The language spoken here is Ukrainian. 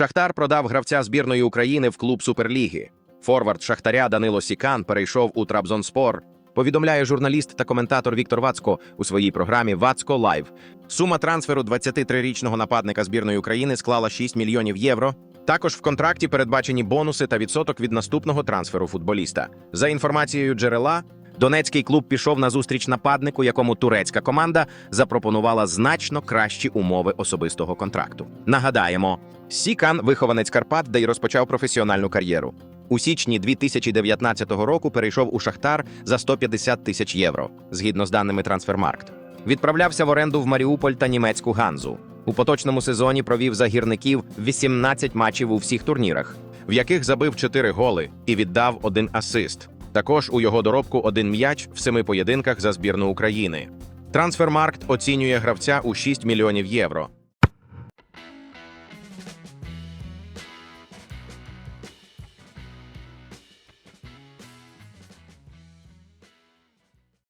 Шахтар продав гравця збірної України в клуб Суперліги. Форвард Шахтаря Данило Сікан перейшов у Трабзонспор. Повідомляє журналіст та коментатор Віктор Вацко у своїй програмі Вацко Лайв. Сума трансферу 23-річного нападника збірної України склала 6 мільйонів євро. Також в контракті передбачені бонуси та відсоток від наступного трансферу футболіста. За інформацією джерела, донецький клуб пішов на зустріч нападнику, якому турецька команда запропонувала значно кращі умови особистого контракту. Нагадаємо, Сікан вихованець Карпат, де й розпочав професіональну кар'єру. У січні 2019 року перейшов у Шахтар за 150 тисяч євро, згідно з даними Трансфермаркт. Відправлявся в оренду в Маріуполь та німецьку Ганзу. У поточному сезоні провів за гірників 18 матчів у всіх турнірах, в яких забив 4 голи і віддав один асист. Також у його доробку один м'яч в семи поєдинках за збірну України. Трансфермаркт оцінює гравця у 6 мільйонів євро.